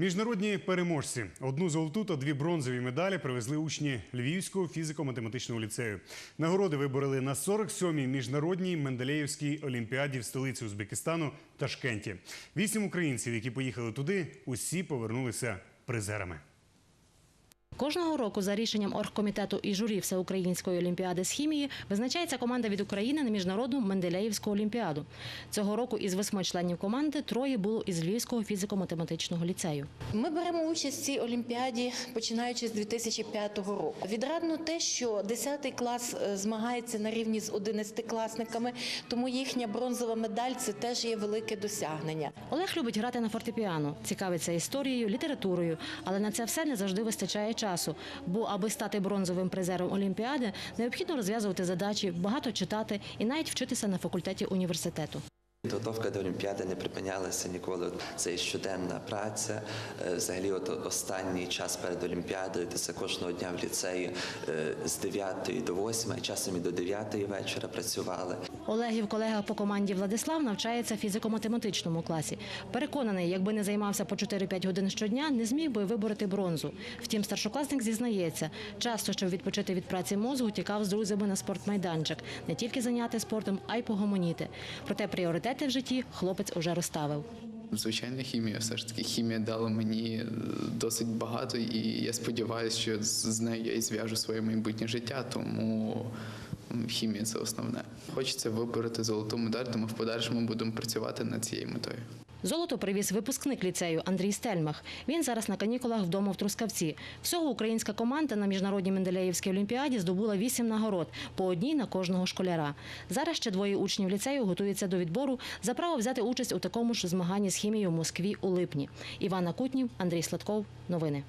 Міжнародні переможці. Одну золоту та дві бронзові медалі привезли учні Львівського фізико-математичного ліцею. Нагороди вибороли на 47-й міжнародній Менделеївській олімпіаді в столиці Узбекистану Ташкенті. Вісім українців, які поїхали туди, усі повернулися призерами. Кожного року за рішенням оргкомітету і журі Всеукраїнської олімпіади з хімії визначається команда від України на міжнародну Менделеївську олімпіаду. Цього року із восьми членів команди троє було із Львівського фізико-математичного ліцею. Ми беремо участь в цій олімпіаді починаючи з 2005 року. Відрадно те, що 10 клас е, змагається на рівні з 11-класниками, тому їхня бронзова медаль це теж є велике досягнення. Олег любить грати на фортепіано, цікавиться історією, літературою, але на це все не завжди вистачає часу. Бо аби стати бронзовим призером олімпіади, необхідно розв'язувати задачі, багато читати і навіть вчитися на факультеті університету. Підготовка до Олімпіади не припинялася ніколи. Це щоденна праця. Е, Взагалі, от останній час перед Олімпіадою, то це кожного дня в ліцеї е, з 9 до 8, а часом і до 9 вечора працювали. Олегів колега по команді Владислав навчається в фізико-математичному класі. Переконаний, якби не займався по 4-5 годин щодня, не зміг би вибороти бронзу. Втім, старшокласник зізнається, часто, щоб відпочити від праці мозку, тікав з друзями на спортмайданчик, не тільки зайняти спортом, а й погомоніти. Проте пріоритети в житті хлопець уже розставив. Звичайна хімія, все ж таки хімія дала мені е, досить багато, і я сподіваюся, що з нею я і зв'яжу своє майбутнє життя, тому хімія це основне. Хочеться вибороти золоту медаль, тому в подальшому будемо працювати над цією метою. Золото привіз випускник ліцею Андрій Стельмах. Він зараз на канікулах вдома в Трускавці. Всього українська команда на міжнародній Менделеївській олімпіаді здобула вісім нагород, по одній на кожного школяра. Зараз ще двоє учнів ліцею готуються до відбору за право взяти участь у такому ж змаганні з хімією в Москві у липні. Івана Кутнів, Андрій Сладков. Новини.